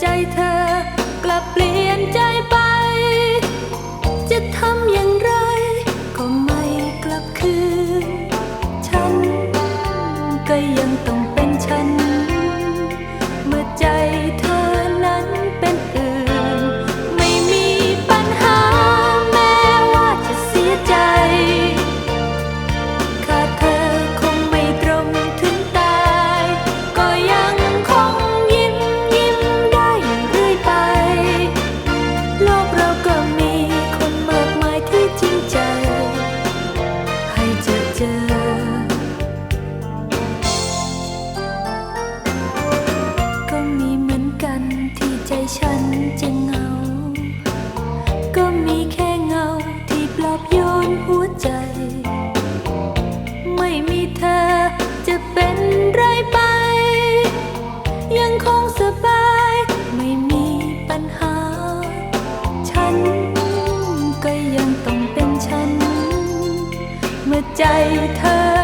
ใจเธอกลับเปลี่ยนใจไป จะทำอย่างไร ก็ไม่กลับคืน ฉันก็ยังต้อง นหัวใจ ไม่มีเธอจะเป็นไรไป ยังคงสบายไม่มีปัญหา ฉันก็ยังต้องเป็นฉัน เมื่อใจเธอ